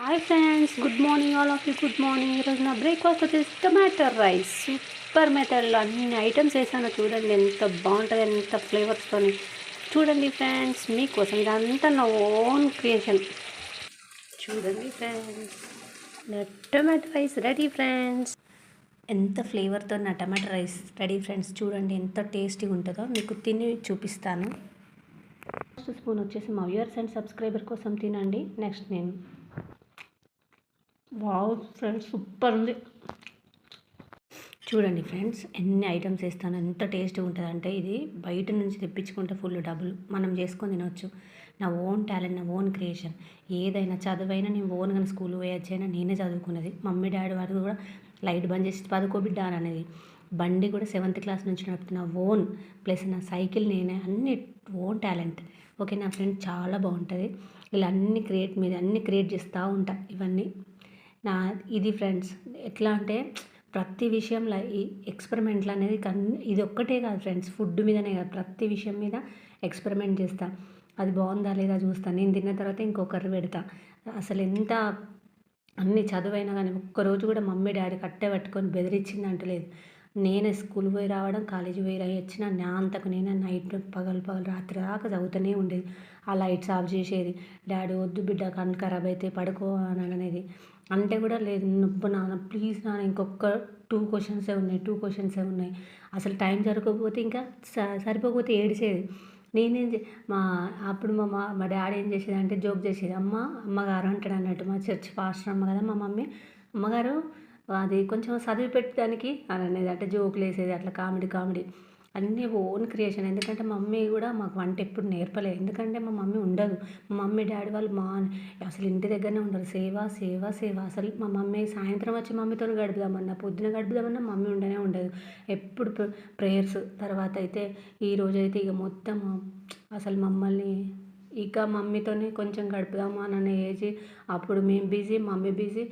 Hi friends good morning all of you good morning ఈరోజు నా breakfast వచ్చేసి tomato rice super మెథడ్లో అన్ని ఐటమ్స్ వేసాను. చూడండి ఎంత బాగుంటుంది ఎంత ఫ్లేవర్స్తో చూడండి ఫ్రెండ్స్ మీకోసం ఇదంతా నా ఓన్ క్రియేషన్ చూడండి ఫ్రెండ్స్ నా టమాటో రైస్ రెడీ ఫ్రెండ్స్ ఎంత ఫ్లేవర్తో నా టమాటో రైస్ రెడీ ఫ్రెండ్స్ చూడండి ఎంత టేస్టీగా ఉంటుందో మీకు తిని చూపిస్తాను. ఫస్ట్ స్పూన్ వచ్చేసి మా వ్యూవర్స్ అండ్ సబ్స్క్రైబర్ కోసం తినండి. నెక్స్ట్ నేను వావ్ ఫ్రెండ్స్ సూపర్ ఉంది. చూడండి ఫ్రెండ్స్ ఎన్ని ఐటమ్స్ వేస్తాను ఎంత టేస్ట్గా ఉంటుంది అంటే ఇది బయట నుంచి తెప్పించుకుంటే ఫుల్ డబుల్. మనం చేసుకొని తినవచ్చు నా ఓన్ టాలెంట్ నా ఓన్ క్రియేషన్. ఏదైనా చదువైనా నేను ఓన్గా స్కూల్ పోయొచ్చైనా నేనే చదువుకున్నది. మమ్మీ డాడీ వారు కూడా లైట్ బంద్ చేసి పదుకోబిడ్డ అనేది. బండి కూడా సెవెంత్ క్లాస్ నుంచి నడుపుతున్న ఓన్ ప్లస్ నా సైకిల్ నేనే అన్ని ఓన్ టాలెంట్. ఓకే నా ఫ్రెండ్ చాలా బాగుంటుంది. ఇలా అన్ని క్రియేట్ మీద అన్ని క్రియేట్ చేస్తూ ఉంటా ఇవన్నీ. నా ఇది ఫ్రెండ్స్ ఎట్లా అంటే ప్రతి విషయంలో ఈ ఎక్స్పెరిమెంట్లు అనేది కన్ ఇది ఒక్కటే కాదు ఫ్రెండ్స్ ఫుడ్ మీదనే కాదు ప్రతి విషయం మీద ఎక్స్పెరిమెంట్ చేస్తా. అది బాగుందా లేదా చూస్తాను నేను తిన్న తర్వాత ఇంకొకరు పెడతా. అసలు ఎంత అన్ని చదువైనా కానీ ఒక్కరోజు కూడా మమ్మీ డాడీ కట్టే పట్టుకొని బెదిరించింది అంటలేదు నేనే స్కూల్ పోయి రావడం కాలేజీ పోయి రాయి వచ్చిన నా అంతకు నేనే నైట్ పగలు పగలు రాత్రి దాకా చదువుతూనే ఉండేది. ఆ లైట్స్ ఆఫ్ చేసేది. డాడీ వద్దు బిడ్డ కన్ను ఖరాబ్ అయితే పడుకో అని అనేది. అంటే కూడా లేదు. నొప్పు నాన్న ప్లీజ్ నాన్న ఇంకొక టూ క్వశ్చన్సే ఉన్నాయి టూ క్వశ్చన్సే ఉన్నాయి. అసలు టైం సరిపోకపోతే ఇంకా సరిపోకపోతే ఏడిసేది. నేనేం మా అప్పుడు మా మా డాడీ ఏం చేసేది అంటే జోక్ చేసేది. అమ్మ అమ్మగారు అంటాడు అన్నట్టు మా చర్చ్ పాస్టర్ అమ్మ కదా మా మమ్మీ అమ్మగారు అది కొంచెం చదివి పెట్టడానికి అని అనేది. అంటే జోకులు వేసేది అట్లా కామెడీ కామెడీ. అన్నీ ఓన్ క్రియేషన్. ఎందుకంటే మమ్మీ కూడా మాకు వంట ఎప్పుడు నేర్పలేదు. ఎందుకంటే మా మమ్మీ ఉండదు. మా మమ్మీ డాడీ వాళ్ళు మా అసలు ఇంటి దగ్గరనే ఉండరు. సేవ సేవ సేవ. అసలు మా మమ్మీ సాయంత్రం వచ్చి మమ్మీతో గడుపుదామన్నా పొద్దున గడుపుదామన్నా మమ్మీ ఉండనే ఉండదు. ఎప్పుడు ప్రేయర్స్ తర్వాత అయితే ఈ రోజు అయితే ఇక మొత్తం అసలు మమ్మల్ని ఇక మమ్మీతోనే కొంచెం గడుపుదాము అని ఏజ్ అప్పుడు మేము బిజీ మమ్మీ బిజీ.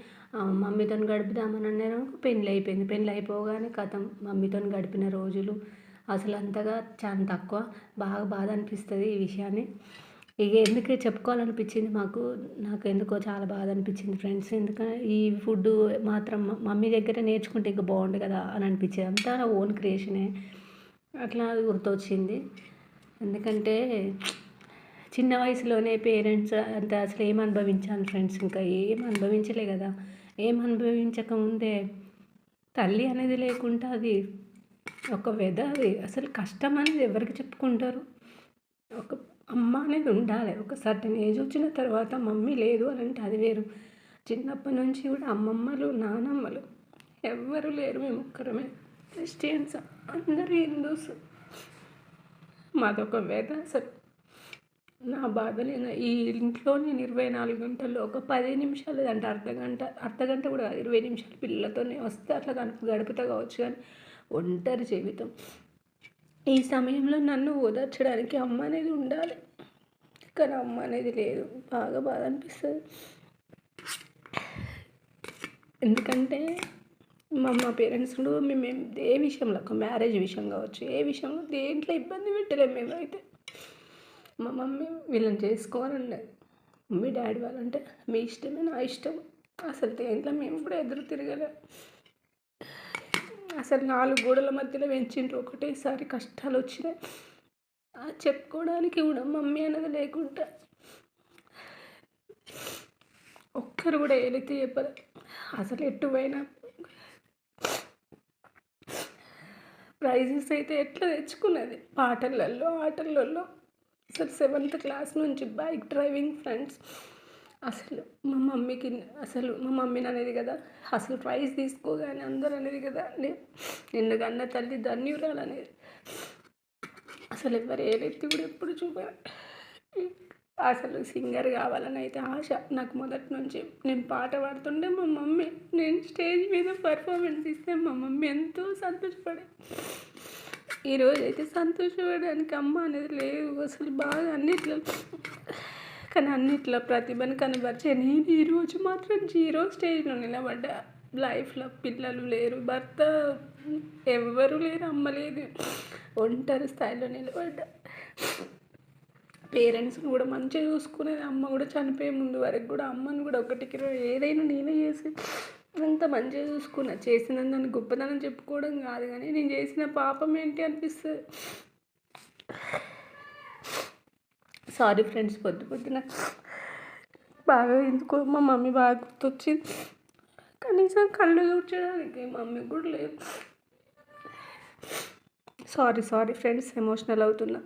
మమ్మీతో గడుపుదామని అన్నారు పెళ్ళి అయిపోయింది. పెళ్ళి అయిపోగానే కథం మమ్మీతో గడిపిన రోజులు. అసలు అంతగా చాలా తక్కువ. బాగా బాధ అనిపిస్తుంది ఈ విషయాన్ని. ఇక ఎందుకు చెప్పుకోవాలనిపించింది మాకు నాకు ఎందుకో చాలా బాధ అనిపించింది ఫ్రెండ్స్. ఎందుకంటే ఈ ఫుడ్ మాత్రం మమ్మీ దగ్గర నేర్చుకుంటే ఇంకా బాగుండు కదా అని అనిపించేది. అంతా నా ఓన్ క్రియేషనే. అట్లా గుర్తొచ్చింది. ఎందుకంటే చిన్న వయసులోనే పేరెంట్స్ అంత అసలు ఏం అనుభవించాను ఫ్రెండ్స్ ఇంకా ఏం అనుభవించలే కదా. ఏం అనుభవించకముందే తల్లి అనేది లేకుండా అది ఒక వెద అది అసలు కష్టం అనేది ఎవరికి చెప్పుకుంటారు? ఒక అమ్మ అనేది ఉండాలి. ఒక సర్టన్ ఏజ్ వచ్చిన తర్వాత మమ్మీ లేదు అని అంటే అది వేరు. చిన్నప్పటి నుంచి కూడా అమ్మమ్మలు నానమ్మలు ఎవ్వరు లేరు. మేము ఒక్కరమే. క్రిస్టియన్స్ అందరూ హిందూస్. మాదొక వేద అసలు. నా బాధ నేను ఈ ఇంట్లో నేను ఇరవై నాలుగు గంటల్లో ఒక పది నిమిషాలు అంటే అర్ధ గంట అర్ధ గంట కూడా ఇరవై నిమిషాలు పిల్లలతోనే వస్తే అట్లా కనుక గడుపుతా కావచ్చు కానీ ఒంటరి జీవితం. ఈ సమయంలో నన్ను ఓదార్చడానికి అమ్మ అనేది ఉండాలి. కానీ అమ్మ అనేది లేదు. బాగా బాధ అనిపిస్తుంది. ఎందుకంటే మా మా పేరెంట్స్ మేము ఏ విషయంలో ఒక మ్యారేజ్ విషయం కావచ్చు ఏ విషయంలో దేంట్లో ఇబ్బంది పెట్టలేము మేమైతే మా మమ్మీ వీళ్ళని చేసుకోవాలండి మమ్మీ డాడీ వాళ్ళంటే మీ ఇష్టమే నా ఇష్టం. అసలు దేంట్లో మేము కూడా ఎదురు తిరగలే. అసలు నాలుగు గోడల మధ్యలో పెంచిండ్రు ఒకటేసారి కష్టాలు వచ్చినాయి చెప్పుకోవడానికి కూడా మమ్మీ అనేది లేకుండా ఒక్కరు కూడా ఏదైతే చెప్పరు అసలు ఎటువైనా ప్రైజెస్ అయితే ఎట్లా తెచ్చుకున్నది? పాటలలో ఆటలలో అసలు సెవెంత్ క్లాస్ నుంచి బైక్ డ్రైవింగ్ ఫ్రెండ్స్. అసలు మా మమ్మీకి అసలు మా మమ్మీని అనేది కదా అసలు ప్రైజ్ తీసుకోగానే అందరు అనేది కదా నిన్ను కన్న తల్లి ధన్యురాలు అనేది. అసలు ఎవరు ఏదైతే కూడా ఎప్పుడు చూపారు. అసలు సింగర్ కావాలని అయితే ఆశ. నాకు మొదటి నుంచి నేను పాట పాడుతుంటే మా మమ్మీ నేను స్టేజ్ మీద పర్ఫార్మెన్స్ ఇస్తే మా మమ్మీ ఎంతో సంతోషపడే. ఈరోజు అయితే సంతోషపడడానికి అమ్మ అనేది లేదు అసలు బాగా అన్నిట్లో కానీ అన్నిట్లో ప్రతిభను కనబరిచే నేను ఈరోజు మాత్రం జీరో స్టేజ్లో నిలబడ్డా. లైఫ్లో పిల్లలు లేరు భర్త ఎవ్వరు లేరు అమ్మ లేదు. ఒంటరి స్థాయిలో నిలబడ్డా. పేరెంట్స్ని కూడా మంచిగా చూసుకునేది అమ్మ కూడా చనిపోయే ముందు వరకు కూడా అమ్మని కూడా ఒకటికి ఏదైనా నేనే చేసి అంత మంచిగా చూసుకున్నా. చేసిన దాన్ని గొప్పదనం చెప్పుకోవడం కాదు కానీ నేను చేసిన పాపం ఏంటి అనిపిస్తుంది? సారీ ఫ్రెండ్స్ పొద్దు పొద్దున. బాగా ఎందుకో మా మమ్మీ బాగా గుర్తొచ్చింది. కనీసం కళ్ళు చూడడానికి మమ్మీ కూడా లేదు సారీ సారీ ఫ్రెండ్స్ ఎమోషనల్ అవుతున్నా.